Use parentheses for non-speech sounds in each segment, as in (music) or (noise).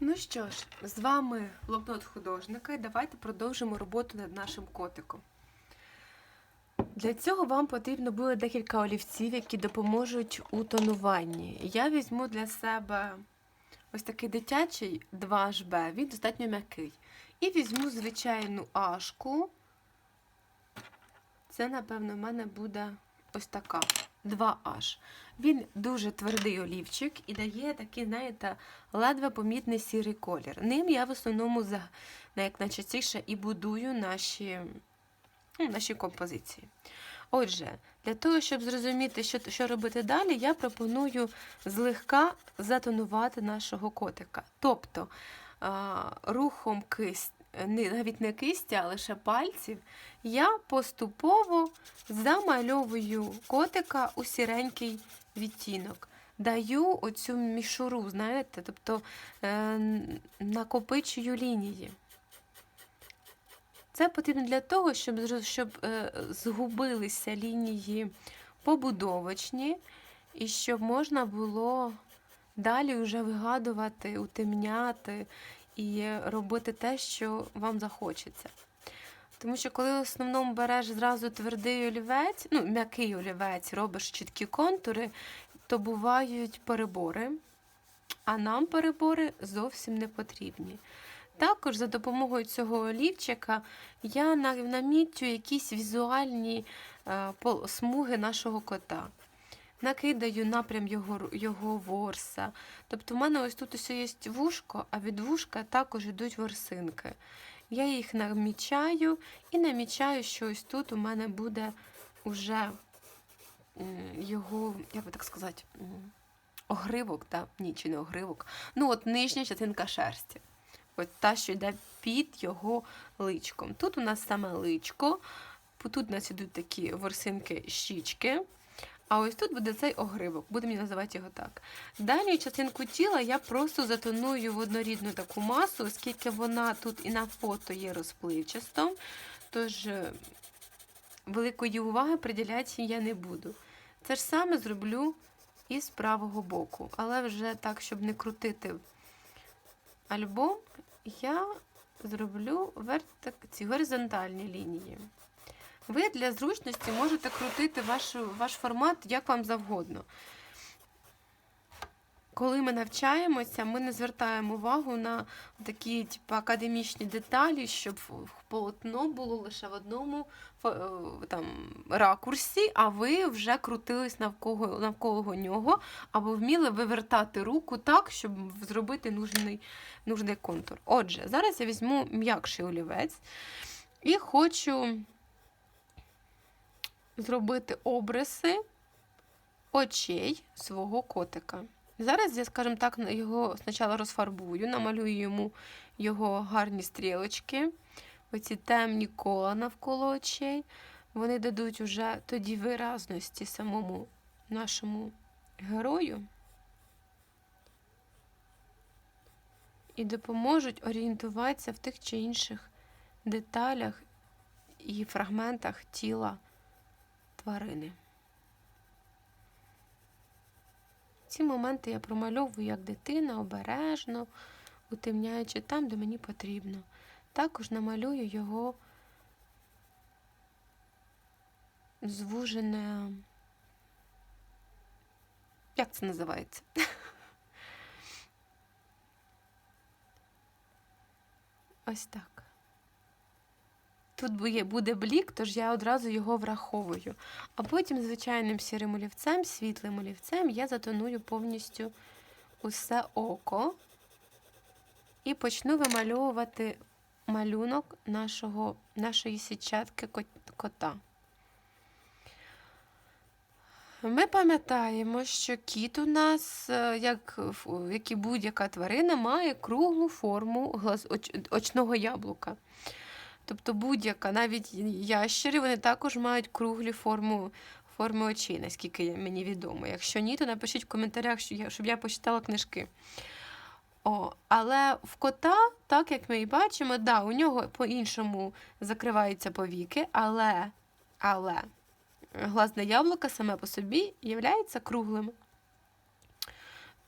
Ну що ж, з вами блокнот художника, і давайте продовжимо роботу над нашим котиком. Для цього вам потрібно буде декілька олівців, які допоможуть у тонуванні. Я візьму для себе ось такий дитячий 2HB, він достатньо м'який. І візьму звичайну ашку. Це, напевно, в мене буде ось така 2H. Він дуже твердий олівчик і дає такий, знаєте, ледве помітний сірий колір. Ним я в основному як найчастіше і будую наші, ну, наші композиції. Отже, для того, щоб зрозуміти, що, що робити далі, я пропоную злегка затонувати нашого котика. Тобто рухом кисть, навіть не кисті, а лише пальців, я поступово замальовую котика у сіренький відтінок. Даю оцю мішуру, знаєте, тобто е, накопичую лінії. Це потрібно для того, щоб, щоб е, згубилися лінії побудовочні, і щоб можна було далі вже вигадувати, утемняти і робити те, що вам захочеться. Тому що коли в основному береш зразу твердий олівець, ну, м'який олівець, робиш чіткі контури, то бувають перебори, а нам перебори зовсім не потрібні. Також за допомогою цього олівчика я на- намітю якісь візуальні е, смуги нашого кота. Накидаю напрям його, його ворса. Тобто, в мене ось тут ось є вушко, а від вушка також йдуть ворсинки. Я їх намічаю і намічаю, що ось тут у мене буде уже його, як би так сказати, огривок, та? ні, чи не огривок. Ну, от нижня частинка шерсті. От та, що йде під його личком. Тут у нас саме личко, тут у нас ідуть такі ворсинки щічки. А ось тут буде цей огривок, будемо називати його так. Далі частинку тіла я просто затоную в однорідну таку масу, оскільки вона тут і на фото є розпливчастом, тож е, великої уваги приділяти я не буду. Це ж саме зроблю і з правого боку, але вже так, щоб не крутити альбом, я зроблю ці горизонтальні лінії. Ви для зручності можете крутити ваш, ваш формат як вам завгодно. Коли ми навчаємося, ми не звертаємо увагу на такі типу, академічні деталі, щоб полотно було лише в одному е, там, ракурсі, а ви вже крутились навколо, навколо нього, або вміли вивертати руку так, щоб зробити нужний, нужний контур. Отже, зараз я візьму м'якший олівець і хочу зробити обриси очей свого котика. Зараз я, скажімо так, його спочатку розфарбую, намалюю йому його гарні стрілочки, оці темні кола навколо очей. Вони дадуть уже тоді виразності самому нашому герою і допоможуть орієнтуватися в тих чи інших деталях і фрагментах тіла тварини. Ці моменти я промальовую як дитина, обережно, утемняючи там, де мені потрібно. Також намалюю його звужене. Як це називається? (laughs) Ось так. Тут буде- блік, тож я одразу його враховую. А потім звичайним сірим олівцем, світлим олівцем я затоную повністю усе око і почну вимальовувати малюнок нашого, нашої сітчатки кота. Ми пам'ятаємо, що кіт у нас, е, як, як і будь-яка тварина, має круглу форму очного яблука. Тобто будь-яка, навіть ящери, вони також мають круглі форму, форми очей, наскільки мені відомо. Якщо ні, то напишіть в коментарях, щоб я почитала книжки. О, але в кота, так як ми і бачимо, да, у нього по-іншому закриваються повіки, але, але глазне яблуко саме по собі є круглим.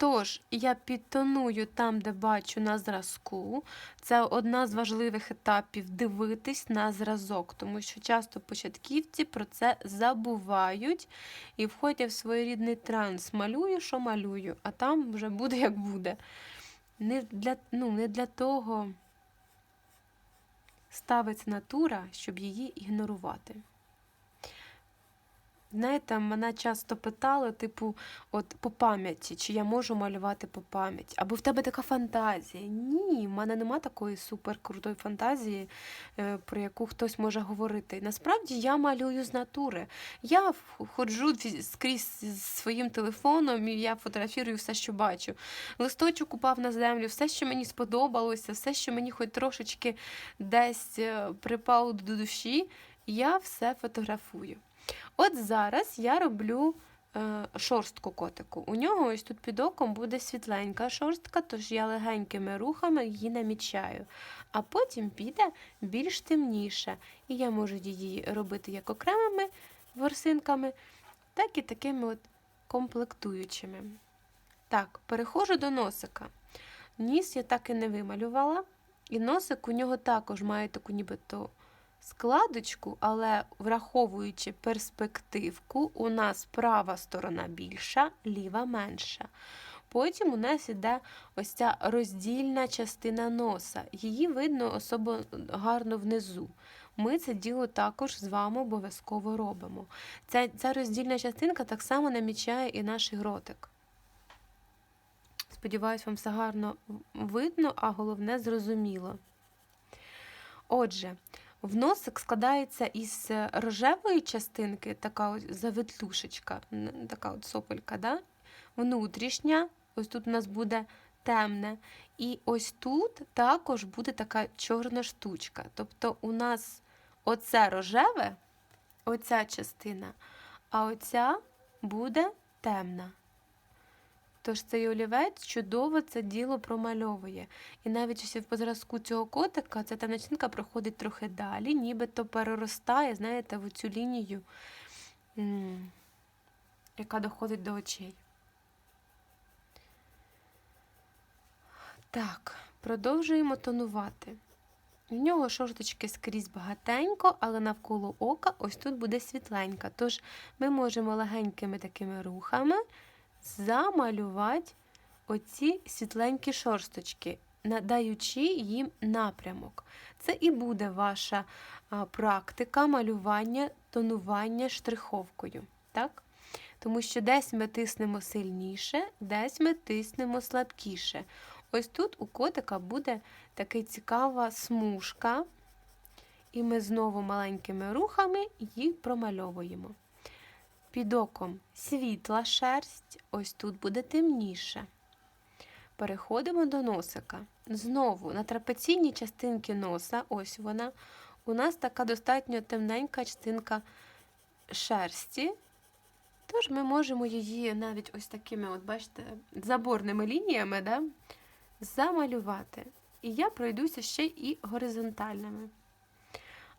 Тож, я підтоную там, де бачу на зразку. Це одна з важливих етапів дивитись на зразок, тому що часто початківці про це забувають і входять в своєрідний транс. Малюю, що малюю, а там вже буде як буде. Не для, ну, не для того ставиться натура, щоб її ігнорувати. Знаєте, мене часто питали, типу, от по пам'яті, чи я можу малювати по пам'яті, або в тебе така фантазія. Ні, в мене нема такої суперкрутої фантазії, е, про яку хтось може говорити. Насправді я малюю з натури. Я ходжу скрізь з своїм телефоном, і я фотографірую все, що бачу. Листочок упав на землю, все, що мені сподобалося, все, що мені хоч трошечки десь е, припало до душі, я все фотографую. От зараз я роблю е, шорстку котику. У нього ось тут під оком буде світленька шорстка, тож я легенькими рухами її намічаю. А потім піде більш темніше. І я можу її робити як окремими ворсинками, так і такими от комплектуючими. Так, переходжу до носика. Ніс я так і не вималювала. І носик у нього також має таку нібито складочку, але враховуючи перспективку, у нас права сторона більша, ліва менша. Потім у нас іде ось ця роздільна частина носа. Її видно особо гарно внизу. Ми це діло також з вами обов'язково робимо. Ця, ця роздільна частинка так само намічає і наш ротик. Сподіваюсь, вам все гарно видно, а головне зрозуміло. Отже, в носик складається із е, рожевої частинки, така ось завитлушечка, н- така от сопелька, да? внутрішня, ось тут у нас буде темне. І ось тут також буде така чорна штучка. Тобто у нас оце рожеве, оця частина, а оця буде темна. Тож цей олівець чудово це діло промальовує. І навіть ось по зразку цього котика ця начинка проходить трохи далі, нібито переростає, знаєте, в цю лінію, яка доходить до очей. Так, продовжуємо тонувати. В нього шорточки скрізь багатенько, але навколо ока ось тут буде світленька. Тож ми можемо легенькими такими рухами замалювати оці світленькі шорсточки, надаючи їм напрямок. Це і буде ваша практика малювання, тонування штриховкою. Так? Тому що десь ми тиснемо сильніше, десь ми тиснемо слабкіше. Ось тут у котика буде така цікава смужка, і ми знову маленькими рухами її промальовуємо. Під оком світла шерсть, ось тут буде темніше. Переходимо до носика. Знову на трапеційній частинці носа, ось вона, у нас така достатньо темненька частинка шерсті. Тож ми можемо її навіть ось такими, от бачите, заборними лініями да, замалювати. І я пройдуся ще і горизонтальними.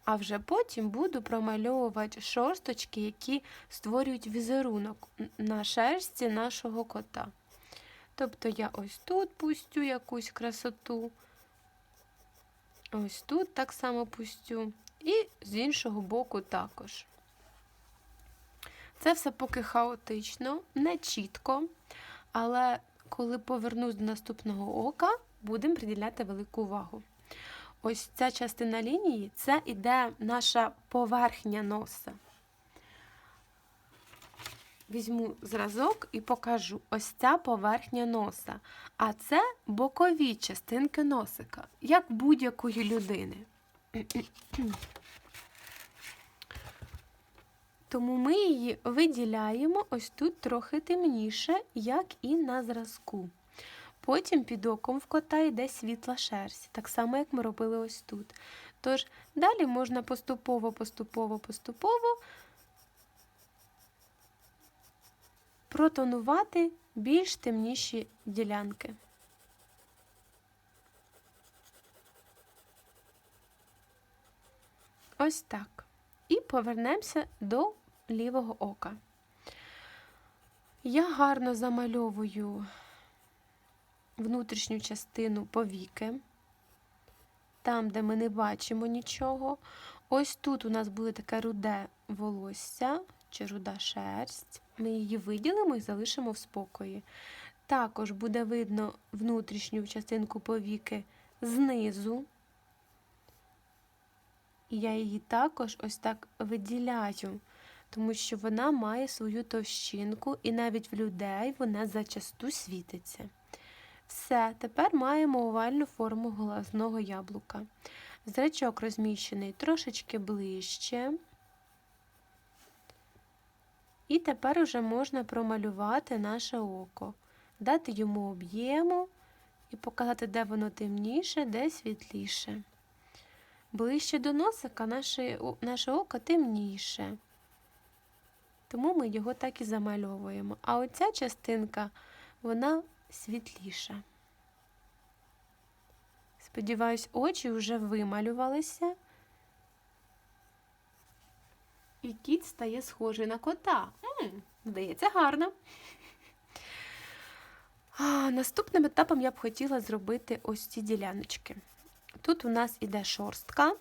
А вже потім буду промальовувати шорсточки, які створюють візерунок на шерсті нашого кота. Тобто я ось тут пустю якусь красоту, ось тут так само пустю, і з іншого боку також. Це все поки хаотично, не чітко, але коли повернусь до наступного ока, будемо приділяти велику увагу. Ось ця частина лінії це іде наша поверхня носа. Візьму зразок і покажу ось ця поверхня носа. А це бокові частинки носика, як будь-якої людини. Тому ми її виділяємо ось тут трохи темніше, як і на зразку. Потім під оком в кота йде світла шерсть, так само, як ми робили ось тут. Тож далі можна поступово, поступово, поступово протонувати більш темніші ділянки. Ось так. І повернемося до лівого ока. Я гарно замальовую внутрішню частину повіки, там, де ми не бачимо нічого. Ось тут у нас буде таке руде волосся чи руда шерсть. Ми її виділимо і залишимо в спокої. Також буде видно внутрішню частинку повіки знизу. І я її також ось так виділяю, тому що вона має свою товщинку, і навіть в людей вона зачасту світиться. Все, тепер маємо овальну форму глазного яблука. Зрачок розміщений трошечки ближче. І тепер уже можна промалювати наше око, дати йому об'єму і показати, де воно темніше, де світліше. Ближче до носика наше, наше око темніше. Тому ми його так і замальовуємо. А оця частинка, вона світліша. Сподіваюсь, очі вже вималювалися. І кіт стає схожий на кота. Здається, гарно. А, наступним етапом я б хотіла зробити ось ці діляночки. Тут у нас іде шорстка.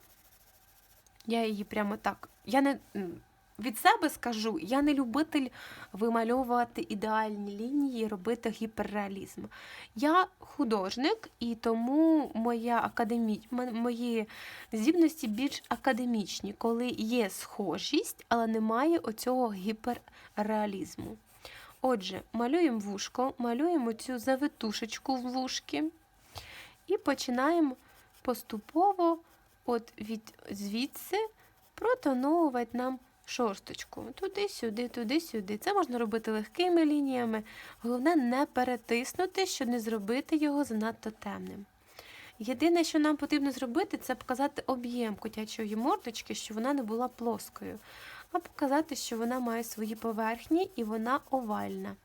Я її прямо так. Я не від себе скажу, я не любитель вимальовувати ідеальні лінії, робити гіперреалізм. Я художник, і тому моя академі... мої здібності більш академічні, коли є схожість, але немає оцього гіперреалізму. Отже, малюємо вушко, малюємо цю завитушечку в вушки і починаємо поступово от від звідси протоновувати нам шорсточку. Туди-сюди, туди-сюди. Це можна робити легкими лініями. Головне не перетиснути, щоб не зробити його занадто темним. Єдине, що нам потрібно зробити, це показати об'єм котячої мордочки, щоб вона не була плоскою, а показати, що вона має свої поверхні і вона овальна.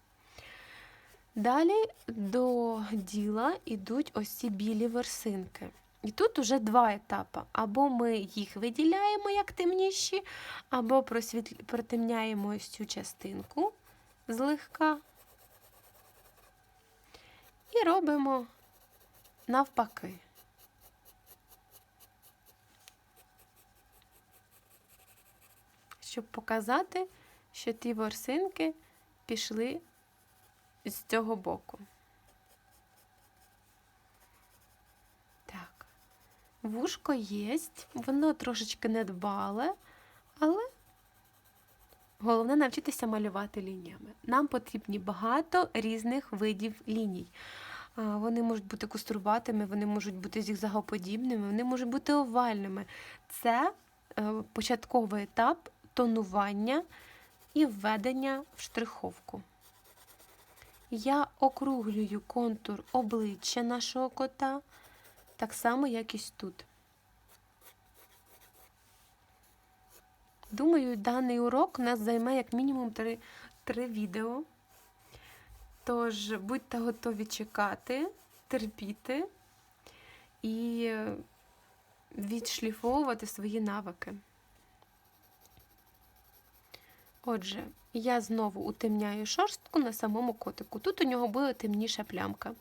Далі до діла йдуть ось ці білі версинки. І тут уже два етапи. Або ми їх виділяємо як темніші, або просвітлі... протемняємо ось цю частинку злегка. І робимо навпаки. Щоб показати, що ті ворсинки пішли з цього боку. Вушко єсть, воно трошечки недбале, але головне навчитися малювати лініями. Нам потрібні багато різних видів ліній. Вони можуть бути кострубатими, вони можуть бути зігзагоподібними, вони можуть бути овальними. Це е, початковий етап тонування і введення в штриховку. Я округлюю контур обличчя нашого кота. Так само, як і тут. Думаю, даний урок у нас займе як мінімум три, три відео. Тож, будьте готові чекати, терпіти і відшліфовувати свої навики. Отже, я знову утемняю шорстку на самому котику. Тут у нього буде темніша плямка.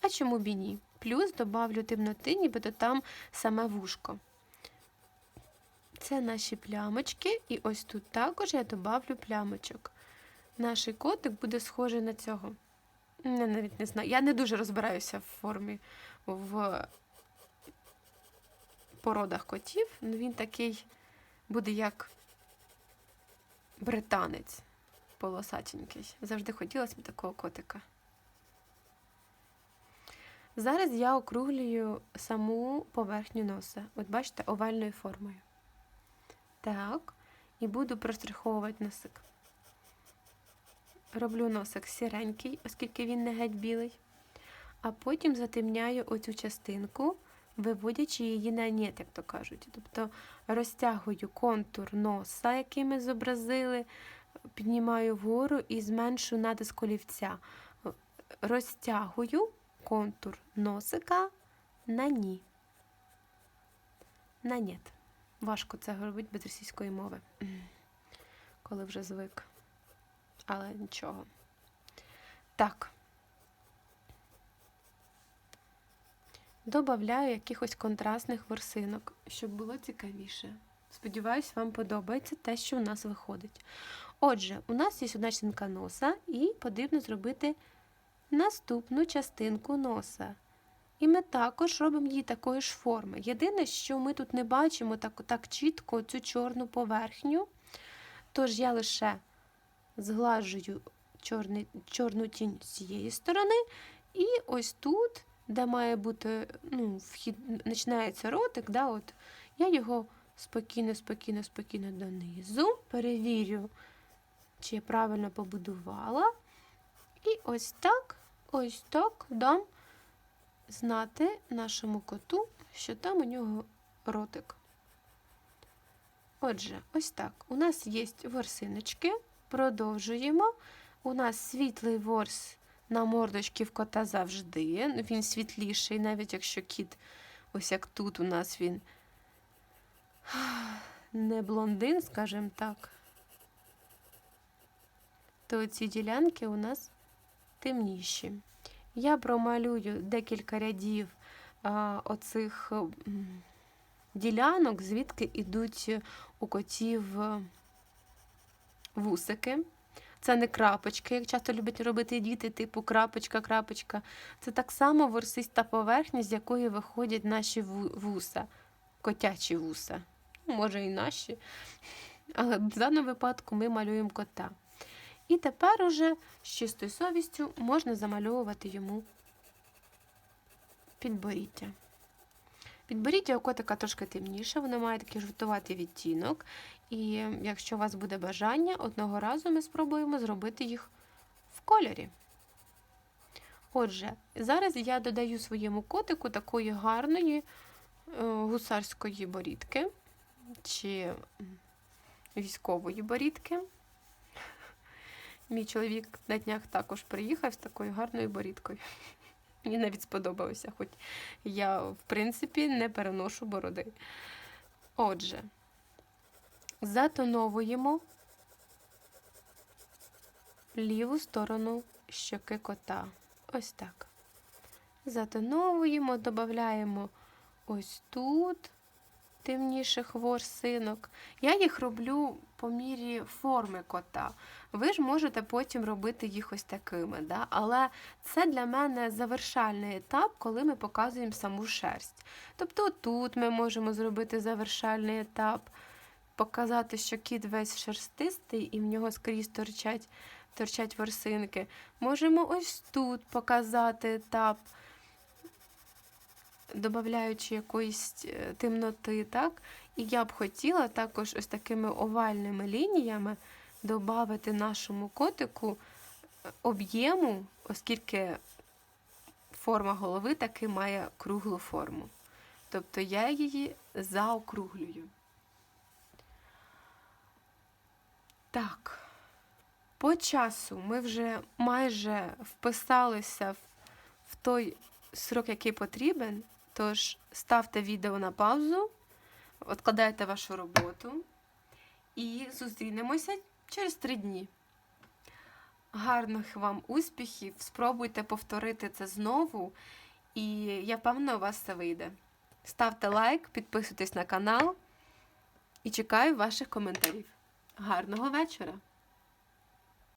А чому б і ні? Плюс добавлю темноти, нібито там саме вушко. Це наші плямочки, і ось тут також я добавлю плямочок. Наш котик буде схожий на цього. Я навіть не знаю. Я не дуже розбираюся в формі в породах котів, але він такий буде як британець полосатенький. Завжди хотілося б такого котика. Зараз я округлюю саму поверхню носа. От бачите, овальною формою. Так, і буду простриховувати носик. Роблю носик сіренький, оскільки він не геть білий. А потім затемняю оцю частинку, виводячи її на нет, як то кажуть. Тобто розтягую контур носа, який ми зобразили, піднімаю вгору і зменшу натиск олівця. Розтягую контур носика на ні. На нет. Важко це робити без російської мови, (clears throat) коли вже звик. Але нічого. Так. додаю якихось контрастних ворсинок, щоб було цікавіше. Сподіваюсь, вам подобається те, що у нас виходить. Отже, у нас є одна частинка носа, і потрібно зробити наступну частинку носа. І ми також робимо її такої ж форми. Єдине, що ми тут не бачимо так, так чітко цю чорну поверхню, тож я лише зглажую чорний, чорну тінь з цієї сторони, і ось тут, де має бути ну, вхід, починається ротик, да, от, я його спокійно, спокійно, спокійно донизу, перевірю, чи я правильно побудувала. І ось так, ось так дам знати нашому коту, що там у нього ротик. Отже, ось так. У нас є ворсиночки, продовжуємо. У нас світлий ворс на мордочці в кота завжди. Він світліший, навіть якщо кіт, ось як тут у нас він (sighs) не блондин, скажімо так, то ці ділянки у нас темніші. Я промалюю декілька рядів оцих ділянок, звідки йдуть у котів е, вусики. Це не крапочки, як часто люблять робити діти, типу крапочка, крапочка. Це так само ворсиста поверхня, з якої виходять наші вуса, котячі вуса. Ну, Може, і наші. Але в даному випадку ми малюємо кота. І тепер уже з чистою совістю можна замальовувати йому підборіддя. Підборіддя у котика трошки темніше, воно має такий жовтуватий відтінок. І якщо у вас буде бажання, одного разу ми спробуємо зробити їх в кольорі. Отже, зараз я додаю своєму котику такої гарної е, гусарської борідки чи військової борідки. Мій чоловік на днях також приїхав з такою гарною борідкою. Мені навіть сподобалося, хоч я, в принципі, не переношу бороди. Отже, затоновуємо ліву сторону щоки кота. Ось так. Затоновуємо, додаємо ось тут темніших ворсинок. Я їх роблю по мірі форми кота. Ви ж можете потім робити їх ось такими. Да? Але це для мене завершальний етап, коли ми показуємо саму шерсть. Тобто тут ми можемо зробити завершальний етап, показати, що кіт весь шерстистий і в нього скрізь торчать, торчать ворсинки. Можемо ось тут показати етап. Додаючи якоїсь е, темноти, так? І я б хотіла також ось такими овальними лініями додати нашому котику е, об'єму, оскільки форма голови таки має круглу форму. Тобто я її заокруглюю. Так, по часу ми вже майже вписалися в, в той срок, який потрібен. Тож ставте відео на паузу, відкладайте вашу роботу і зустрінемося через три дні. Гарних вам успіхів! Спробуйте повторити це знову, і я впевнена, у вас це вийде. Ставте лайк, підписуйтесь на канал і чекаю ваших коментарів. Гарного вечора!